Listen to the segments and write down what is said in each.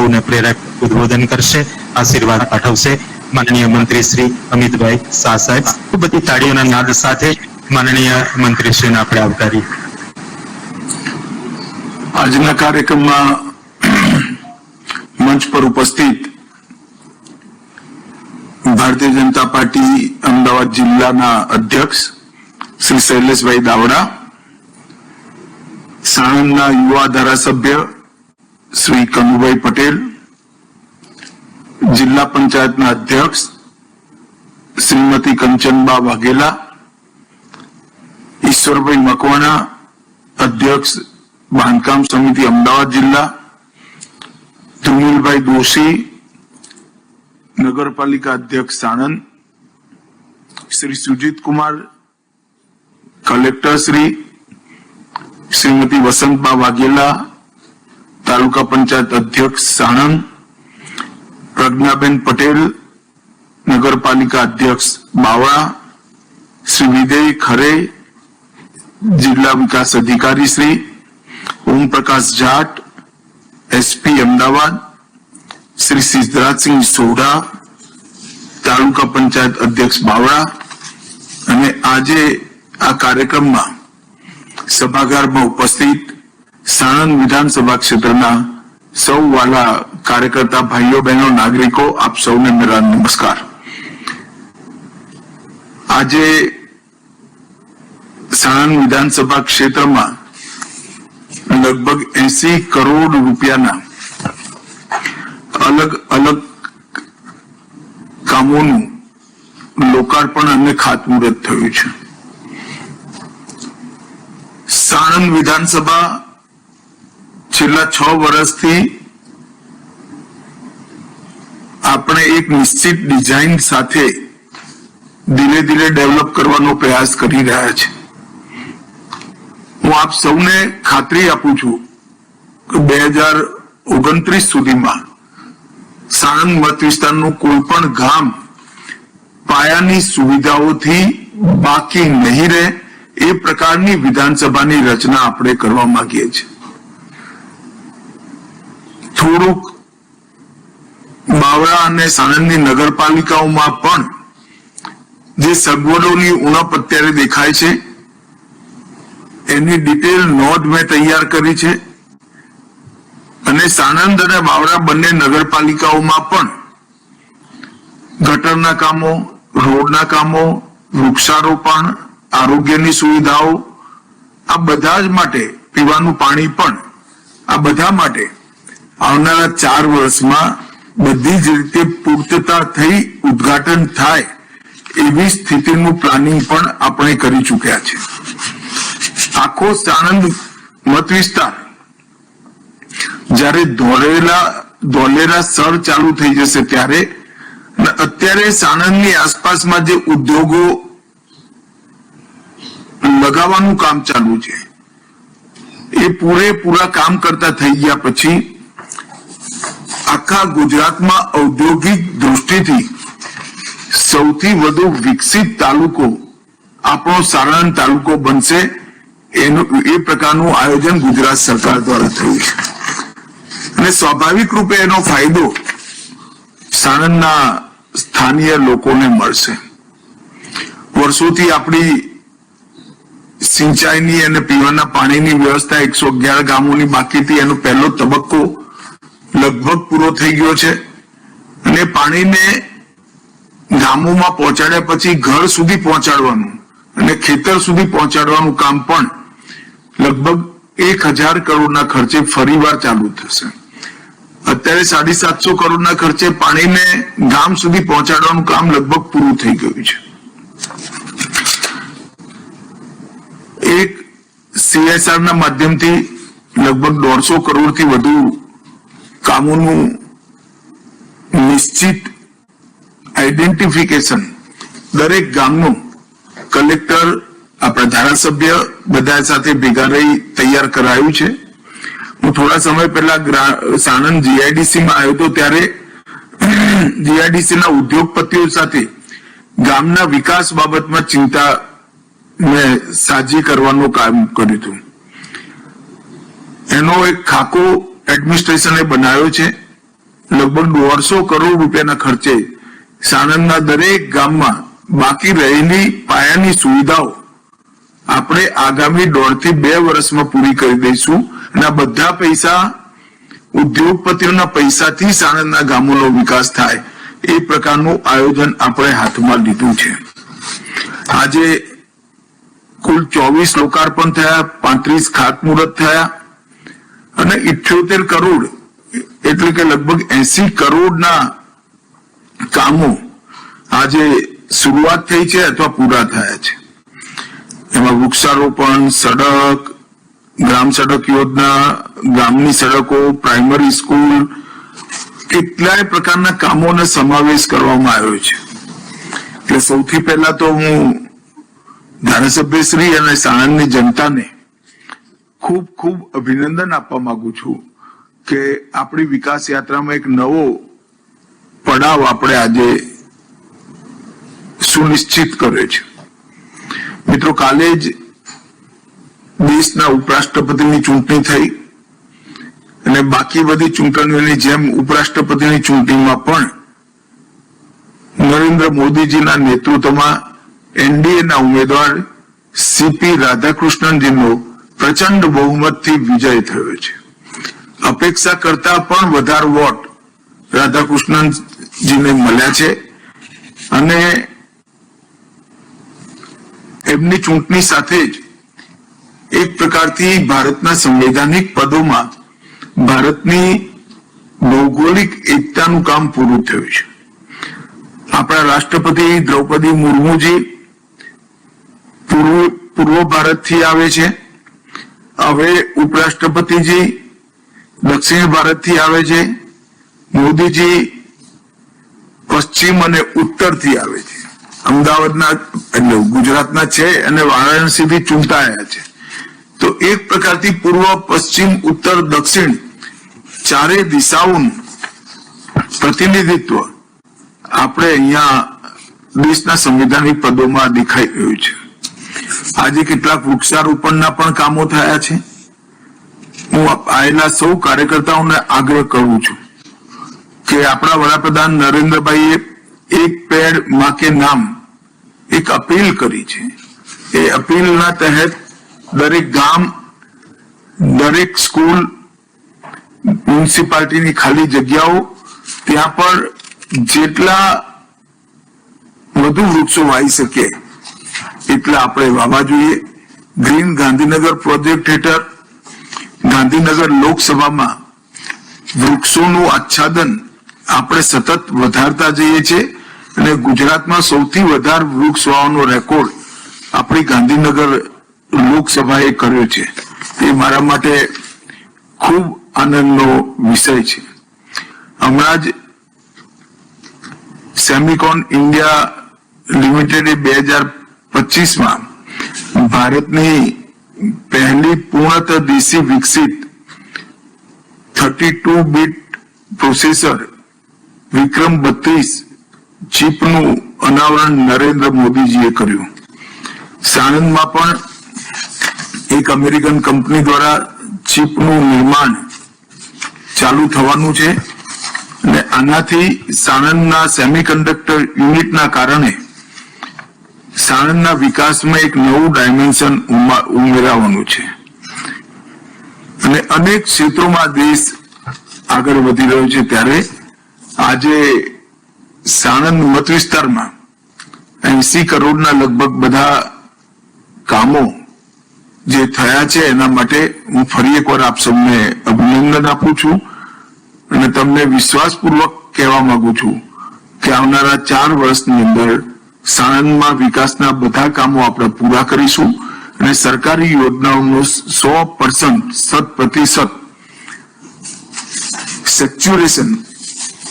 સૌને પ્રેરક ઉદબોધન કરશે, આશીર્વાદ પાઠવશે. માનનીય મંત્રી શ્રી અમિતભાઈ શાહ સાહેબ, ખૂબ બધી તાળીઓના નાદ સાથે માનનીય મંત્રીશ્રીને આપણે આવકારી આજના કાર્યક્રમમાં મંચ પર ઉપસ્થિત ભારતીય જનતા પાર્ટી અમદાવાદ જિલ્લાના અધ્યક્ષ શ્રી શૈલેષભાઈ દાવડા, સાણંદના યુવા ધારાસભ્ય શ્રી કનુભાઈ પટેલ, જિલ્લા પંચાયતના અધ્યક્ષ શ્રીમતી કંચનબા વાઘેલા, ઈશ્વરભાઈ મકવાણા, અધ્યક્ષ બાંધકામ સમિતિ અમદાવાદ જિલ્લા ધ્રુમિલભાઈ દોશી, નગરપાલિકા અધ્યક્ષ સાણંદ, શ્રી સુજીત કુમાર કલેક્ટર શ્રી, શ્રીમતી વસંતબા વાઘેલા તાલુકા પંચાયત અધ્યક્ષ સાણંદ, પ્રજ્ઞાબેન પટેલ, નગરપાલિકા અધ્યક્ષ બાવળા, શ્રી વિજય ખરે, જિલ્લા વિકાસ અધિકારી શ્રી ઓમપ્રકાશ જાટ, એસપી અમદાવાદ, શ્રી સિદ્ધરાજસિંહ સોઢા, તાલુકા પંચાયત અધ્યક્ષ બાવળા અને આજે આ કાર્યક્રમમાં સભાગારમાં ઉપસ્થિત સાણંદ વિધાનસભા ક્ષેત્રના સૌ વાલા કાર્યકર્તા ભાઈઓ બહેનો નાગરિકો આપ સૌને મેરા નમસ્કાર આજે સાણંદ વિધાનસભા ક્ષેત્રમાં લગભગ એસી કરોડ રૂપિયાના અલગ અલગ કામોનું લોકાર્પણ અને ખાતમુહૂર્ત થયું છે સાણંદ વિધાનસભા છેલ્લા છ વર્ષથી આપણે એક નિશ્ચિત ડિઝાઇન સાથે ધીરે ધીરે ડેવલપ કરવાનો પ્રયાસ કરી રહ્યા છે. હું આપ સૌને ખાતરી આપું છું કે બે હજાર ઓગણત્રીસ સુધીમાં સાણંદ મત વિસ્તારનું કોઈ પણ ગામ પાયાની સુવિધાઓથી બાકી નહીં રહે એ પ્રકારની વિધાનસભાની રચના આપણે કરવા માંગીએ છીએ. થોડુંક બાવળા અને સાણંદની નગરપાલિકાઓમાં પણ જે સગવડોની ઉણપ અત્યારે દેખાય છે, એની ડિટેલ નોંધ મેં તૈયાર કરી છે. અને સાણંદ અને બાવળા બંને નગરપાલિકાઓમાં પણ ગટરના કામો, રોડના કામો, વૃક્ષારોપણ, આરોગ્યની સુવિધાઓ, આ બધા જ માટે પીવાનું પાણી પણ આ બધા માટે આવનારા ચાર વર્ષમાં બધી જ રીતે પૂર્તતા થઈ, ઉદઘાટન થાય એવી સ્થિતિનું પ્લાનિંગ પણ આપણે કરી ચૂક્યા છે. આખો સાણંદ મત વિસ્તાર જ્યારે ધોલેરા ધોલેરા સર ચાલુ થઈ જશે ત્યારે અત્યારે સાણંદની આસપાસમાં જે ઉદ્યોગો લગાવવાનું કામ ચાલુ છે, એ પૂરેપૂરા કામ કરતા થઈ ગયા પછી આખા ગુજરાતમાં ઔદ્યોગિક દૃષ્ટિથી સૌથી વધુ વિકસિત તાલુકો આપણો સારણ તાલુકો બનશે. એનું, એ પ્રકારનું આયોજન ગુજરાત સરકાર દ્વારા થયું છે. અને સ્વાભાવિક રૂપે એનો ફાયદો સાણંદના સ્થાનીય લોકોને મળશે. વર્ષોથી આપણી સિંચાઈની અને પીવાના પાણીની વ્યવસ્થા એકસો અગિયાર ગામોની બાકી હતી એનો પહેલો તબક્કો લગભગ પૂરો થઈ ગયો છે. અને પાણીને ગામોમાં પહોંચાડ્યા પછી ઘર સુધી પહોંચાડવાનું અને ખેતર સુધી પહોંચાડવાનું કામ પણ લગભગ એક હજાર કરોડના ખર્ચે ફરીવાર ચાલુ થશે. અત્યારે સાડી સાતસો કરોડના ખર્ચે પાણીને ગામ સુધી પહોંચાડવાનું કામ લગભગ પૂરું થઈ ગયું છે. એક સીએસઆર ના માધ્યમથી લગભગ દોઢસો કરોડથી વધુ કામોનું નિશ્ચિત આઈડેન્ટિફિકેશન દરેક ગામનું કલેક્ટર આપણા ધારાસભ્ય બધા સાથે ભેગા રહી તૈયાર કરાયું છે. હું થોડા સમય પહેલા સાણંદ જીઆઈડીસીમાં આવ્યો હતો ત્યારે જીઆઈડીસીના ઉદ્યોગપતિઓ સાથે ગામના વિકાસ બાબતમાં ચિંતા મેં સાજી કરવાનું કામ કર્યું હતું. એનો એક ખાકો એડમિનિસ્ટ્રેશને બનાવ્યો છે. લગભગ દોઢસો કરોડ રૂપિયાના ખર્ચે સાણંદના દરેક ગામમાં બાકી રહેલી પાયાની સુવિધાઓ આપણે આગામી દોઢથી બે વર્ષમાં પૂરી કરી દઈશું અને બધા પૈસા ઉદ્યોગપતિઓના પૈસાથી સાણંદના ગામોનો વિકાસ થાય એ પ્રકારનું આયોજન આપણે હાથમાં લીધું છે. આજે કુલ ચોવીસ લોકાર્પણ થયા, પાંત્રીસ ખાતમુહૂર્ત થયા અને ઇઠ્યોતેર કરોડ, એટલે કે લગભગ એસી કરોડના કામો આજે શરૂઆત થઈ છે અથવા પૂરા થયા છે. એમાં વૃક્ષારોપણ, સડક, ગ્રામ સડક યોજના, ગામની સડકો, પ્રાઇમરી સ્કૂલ, કેટલાય પ્રકારના કામોનો સમાવેશ કરવામાં આવ્યો છે. એટલે સૌથી પહેલા તો હું ધારાસભ્યશ્રી અને સાણંદની જનતાને ખૂબ ખૂબ અભિનંદન આપવા માંગુ છું કે આપણી વિકાસ યાત્રામાં એક નવો પડાવ આપણે આજે સુનિશ્ચિત કર્યો છે. મિત્રો, કાલે જ દેશના ઉપરાષ્ટ્રપતિની ચૂંટણી થઈ અને બાકી બધી ચૂંટણીઓની જેમ ઉપરાષ્ટ્રપતિની ચૂંટણીમાં પણ નરેન્દ્ર મોદીજીના નેતૃત્વમાં એનડીએના ઉમેદવાર સીપી રાધાકૃષ્ણનજીનો પ્રચંડ બહુમતથી વિજય થયો છે. અપેક્ષા કરતા પણ વધારે વોટ રાધાકૃષ્ણનજીને મળ્યા છે અને એમની ચૂંટણી સાથે જ એક પ્રકારથી ભારતના સંવૈધાનિક પદોમાં ભારતની ભૌગોલિક એકતાનું કામ પૂરું થયું છે. આપણા રાષ્ટ્રપતિ દ્રૌપદી મુર્મુજી પૂર્વ પૂર્વ ભારતથી આવે છે. હવે ઉપરાષ્ટ્રપતિજી દક્ષિણ ભારતથી આવે છે, મોદીજી પશ્ચિમ અને ઉત્તરથી આવે છે. અમદાવાદના, એટલે ગુજરાતના છે અને વારાણસીથી ચૂંટાયા છે. તો એક પ્રકારથી પૂર્વ, પશ્ચિમ, ઉત્તર, દક્ષિણ ચારે દિશાઓનું પ્રતિનિધિત્વ આપણે અહીંયા દેશના સંવિધાનિક પદોમાં દેખાઈ રહ્યું છે. આજે કેટલાક વૃક્ષારોપણના પણ કામો થયા છે. હું આયેલા સૌ કાર્યકર્તાઓને આગ્રહ કરું છું કે આપણા વડાપ્રધાન નરેન્દ્રભાઈએ એક પેડમાં કે નામ એક અપીલ કરી છે. એ અપીલના તહેત દરેક ગામ, દરેક સ્કૂલ, મ્યુનિસિપાલિટીની ખાલી જગ્યાઓ, ત્યાં પણ જેટલા વધુ વૃક્ષો વાવી શકે એટલા આપણે વાવવા જોઈએ. ગ્રીન ગાંધીનગર પ્રોજેક્ટ હેઠળ, ગાંધીનગર લોકસભામાં વૃક્ષોનું આચ્છાદન આપણે સતત વધારતા જઈએ છીએ અને ગુજરાતમાં સૌથી વધારે વૃક્ષ વાવાનો રેકોર્ડ આપણી ગાંધીનગર લોકસભાએ કર્યો છે. તે મારા માટે ખૂબ આનંદનો વિષય છે. હમણાં જ સેમિકોન ઇન્ડિયા લિમિટેડે બે હજાર પચીસમાં, ભારતની પહેલી પૂર્ણત ડીસી વિકસિત thirty two bit processor Vikram બત્રીસ ચીપનું અનાવરણ નરેન્દ્ર મોદીજીએ કર્યું. સાણંદમાં પણ એક અમેરિકન કંપની દ્વારા ચીપનું નિર્માણ ચાલુ થવાનું છે અને આનાથી સાણંદના સેમિકન્ડક્ટર યુનિટના કારણે સાણંદના વિકાસમાં એક નવું ડાયમેન્શન ઉમેરાવાનું છે. અને અનેક ક્ષેત્રોમાં દેશ આગળ વધી રહ્યો છે. ત્યારે આજે સાણંદ મત વિસ્તારમાં એસી કરોડના લગભગ બધા કામો જે થયા છે એના માટે હું ફરી એકવાર આપ સૌને અભિનંદન આપું છું અને તમને વિશ્વાસપૂર્વક કહેવા માંગુ છું કે આવનારા ચાર વર્ષની અંદર સાણંદમાં વિકાસના બધા કામો આપણે પૂરા કરીશું અને સરકારી યોજનાઓનો સો પર્સન્ટ સત પ્રતિશત સેચ્યુરેશન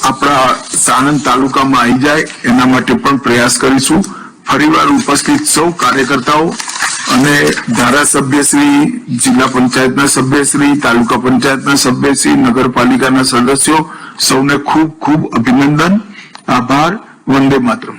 આપણા સાણંદ તાલુકામાં આવી જાય, એના માટે પણ પ્રયાસ કરીશું. ફરીવાર ઉપસ્થિત સૌ કાર્યકર્તાઓ અને ધારાસભ્યશ્રી જિલ્લા પંચાયતના સભ્યશ્રી તાલુકા પંચાયતના સભ્યશ્રી નગરપાલિકાના સદસ્યો, સૌને ખૂબ ખૂબ અભિનંદન, આભાર, વંદે માતરમ.